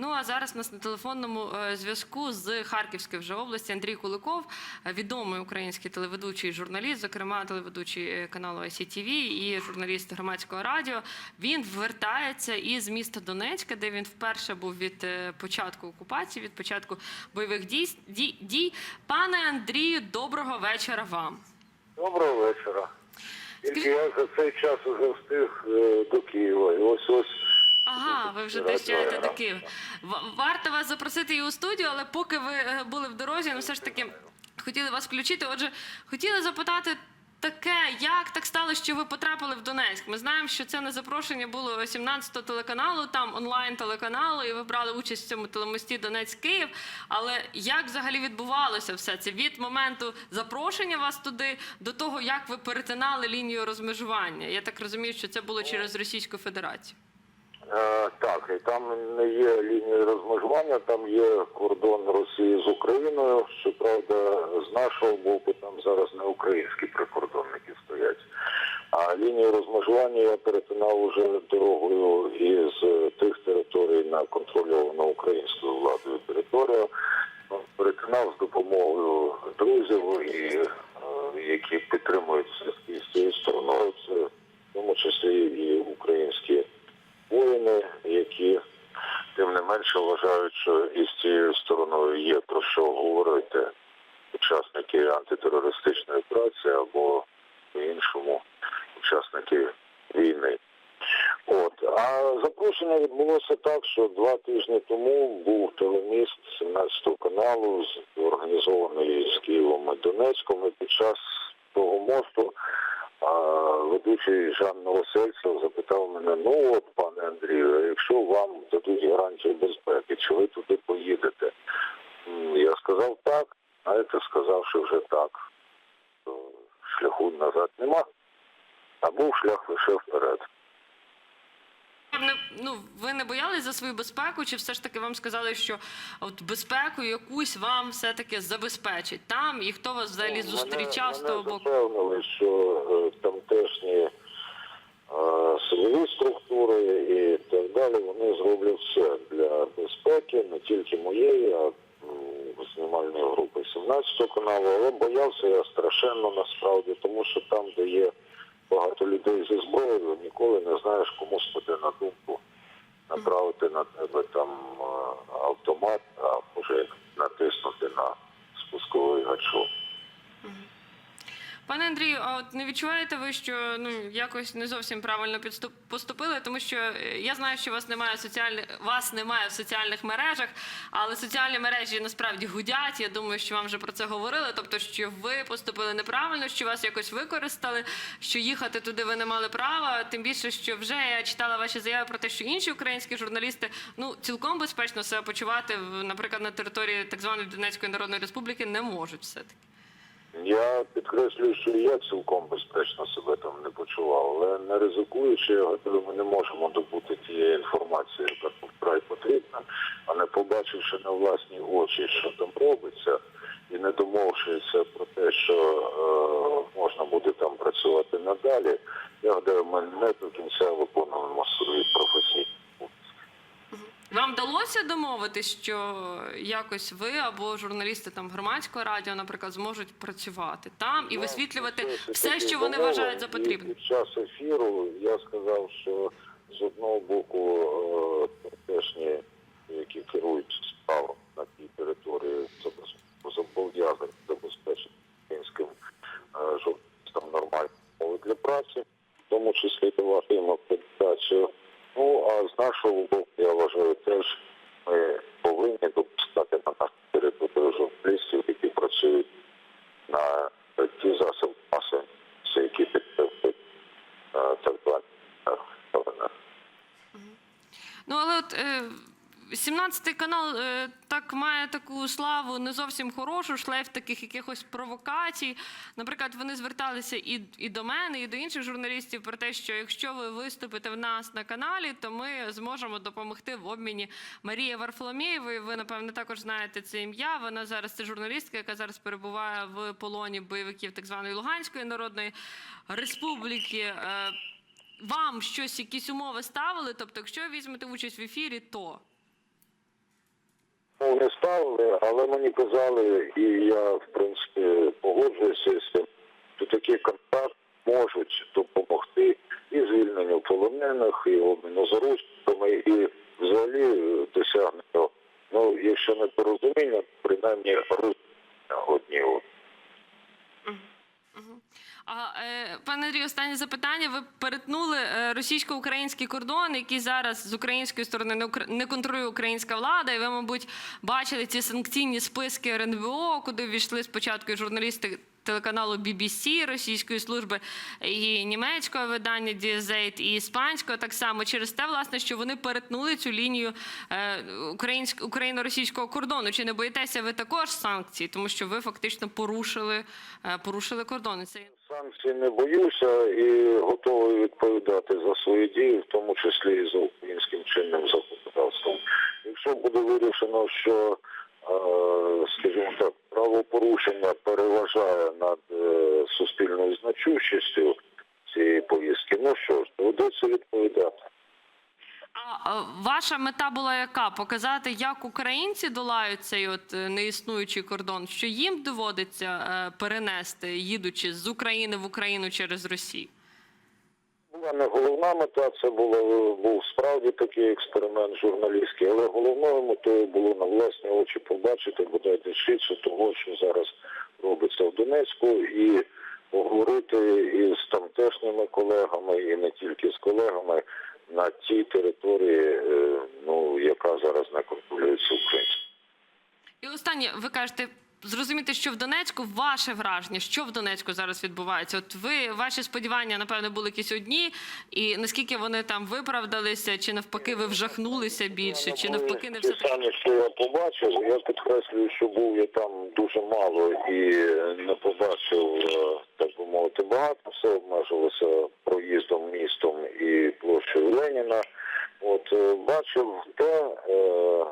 Ну а зараз у нас на телефонному е, зв'язку з Харківської вже області Андрій Куликов, е, відомий український телеведучий журналіст, зокрема телеведучий е, каналу ICTV і журналіст громадського радіо. Він вертається із міста Донецька, де він вперше був від початку окупації, від початку бойових дій. дій. Пане Андрію, доброго вечора вам. Доброго вечора. Тільки я за цей час уже встиг до Києва. І ось ось Ага, ви вже доїжджаєте до Києва. Варто вас запросити і у студію, але поки ви е, були в дорозі, ну все ж таки хотіли вас включити. Отже, хотіли запитати таке, як так сталося, що ви потрапили в Донецьк? Ми знаємо, що це на запрошення було 17-го телеканалу, там онлайн телеканалу, і ви брали участь в цьому телемості Донецьк-Київ. Але як взагалі відбувалося все це від моменту запрошення вас туди до того, як ви перетинали лінію розмежування? Я так розумію, що це було через Російську Федерацію. Е, так, і там не є лінії розмежування, там є кордон Росії з Україною. Щоправда, з нашого боку там зараз не українські прикордонники стоять. А лінію розмежування я перетинав уже дорогою із тих територій на контрольовану українською владою територію. Перетинав з допомогою друзів, і, е, які підтримують зв'язки з цією стороною. Це в тому числі і українські воїни, які тим не менше вважають, що із цією стороною є про що говорити учасники антитерористичної операції або по-іншому учасники війни. От а запрошення відбулося так, що два тижні тому був телеміст 17-го каналу, організований з Києвом і Донецьком. І під час того мосту а, ведучий Жан Новосельцев запитав мене: ну от, пане Андрію, а якщо вам дадуть гарантію безпеки, чи ви туди поїдете? Я сказав так, знаєте, сказавши вже так, то шляху назад нема, а був шлях лише вперед. Не, ну, ви не боялись за свою безпеку, чи все ж таки вам сказали, що от безпеку якусь вам все-таки забезпечить там, і хто вас взагалі Ну, зустрічав з мене, того боку? Мене запевнили, що е, тамтешні е, силові структури і так далі, вони зроблять все для безпеки, не тільки моєї, а знімальної групи 17 каналу, але боявся я страшенно насправді, тому що там, де є багато людей зі зброєю, ніколи не знаєш, кому спаде на думку. Направити на тебе там автомат, а може натиснути Пане Андрію, а от не відчуваєте ви, що ну якось не зовсім правильно підступ- поступили, тому що е, я знаю, що вас немає соціальних вас немає в соціальних мережах, але соціальні мережі насправді гудять. Я думаю, що вам вже про це говорили. Тобто, що ви поступили неправильно, що вас якось використали, що їхати туди ви не мали права. Тим більше, що вже я читала ваші заяви про те, що інші українські журналісти ну цілком безпечно себе почувати наприклад на території так званої Донецької Народної Республіки не можуть все таки. Я підкреслюю, що я цілком безпечно себе там не почував, але не ризикуючи, ми не можемо добути тієї інформації, яка вкрай потрібна, а не побачивши на власні очі, що там робиться, і не домовившися про те, що е, можна буде там працювати надалі, я гадаю, ми не до кінця Вам вдалося домовитись, що якось ви або журналісти там громадського радіо, наприклад, зможуть працювати там і Ну, висвітлювати все, що вони вважають за потрібне. Під час ефіру я сказав, що з одного боку е, теж які керують справом на тій території, зобов'язані забезпечити українським е, журналістам нормальні умови для праці, в тому числі давати їм акредитацію. Ну а з нашого боку, я вважаю, теж ми повинні допускати на нашу територію журналістів, які працюють на е, ті засоби маси, які підтримують е, так звані е, новини. Ну але от е, 17 канал е, так має таку славу не зовсім хорошу, шлейф таких якихось провокацій. Наприклад, вони зверталися і, і до мене, і до інших журналістів про те, що якщо ви виступите в нас на каналі, то ми зможемо допомогти в обміні Марії Варфоломєєвої. Ви напевне також знаєте це ім'я. Вона зараз це журналістка, яка зараз перебуває в полоні бойовиків так званої Луганської народної республіки. Е, вам щось, якісь умови ставили? Тобто, якщо візьмете участь в ефірі, то Ну, не ставили, але мені казали, і я в принципі погоджуюся з цим, що такі контакти можуть допомогти і звільненню полонених, і обміну заручниками, і взагалі досягненню, ну, якщо не порозуміння, принаймні розуміння одні одного. А е, пане Андрію, останнє запитання. Ви перетнули е, російсько-український кордон, який зараз з української сторони не, контролює українська влада. І ви, мабуть, бачили ці санкційні списки РНБО, куди ввійшли спочатку журналісти телеканалу BBC російської служби і німецького видання Дієзейт, і іспанського так само через те, власне, що вони перетнули цю лінію е, україно-російського кордону. Чи не боїтеся ви також санкцій, тому що ви фактично порушили, е, порушили кордони? Це Санкцій не боюся і готовий відповідати за свої дії, в тому числі і за українським чинним законодавством. Якщо буде вирішено, що, скажімо так, правопорушення переважає над е, суспільною значущістю цієї повістки, ну що ж, доведеться відповідати. А е, ваша мета була яка? Показати, як українці долають цей от е, неіснуючий кордон, що їм доводиться е, перенести, їдучи з України в Україну через Росію. Була не головна мета, це було, був справді такий експеримент журналістський, але головною метою було на власні очі побачити бодай дещицю того, що зараз робиться в Донецьку, і поговорити із тамтешніми колегами, і не тільки з колегами на тій території, е, ну яка зараз не контролюється українською. І останнє, ви кажете, зрозуміти, що в Донецьку ваше враження, що в Донецьку зараз відбувається? От ви ваші сподівання, напевно, були якісь одні, і наскільки вони там виправдалися, чи навпаки ви вжахнулися більше, чи навпаки не все Ті самі, що я побачив, я підкреслюю, що був я там дуже мало і не побачив, е, так би мовити, багато. Все обмежилося проїздом містом і площею Леніна. От е, бачив те, е,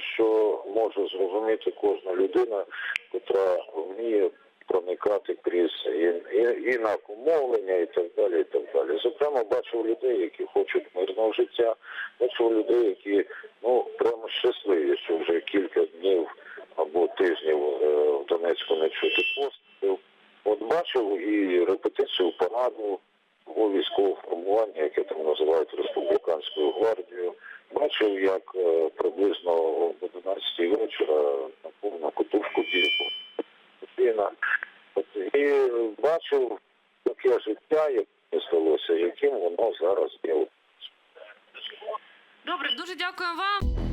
що може зрозуміти кожна людина, яка вміє проникати крізь і, і, і на умовлення, і так далі, і так далі. Зокрема, бачив людей, які хочуть мирного життя, бачив людей, які ну прямо щасливі, що вже кілька днів або тижнів е, в Донецьку не чути пострілів. От бачив і репетицію параду у військового формування, яке там називають республіканською гвардією. Бачив, як е, приблизно об 11 вечора на повну котушку діяла людина. От, і бачив таке життя, яке сталося, яким воно зараз є. добре. Дуже дякую вам.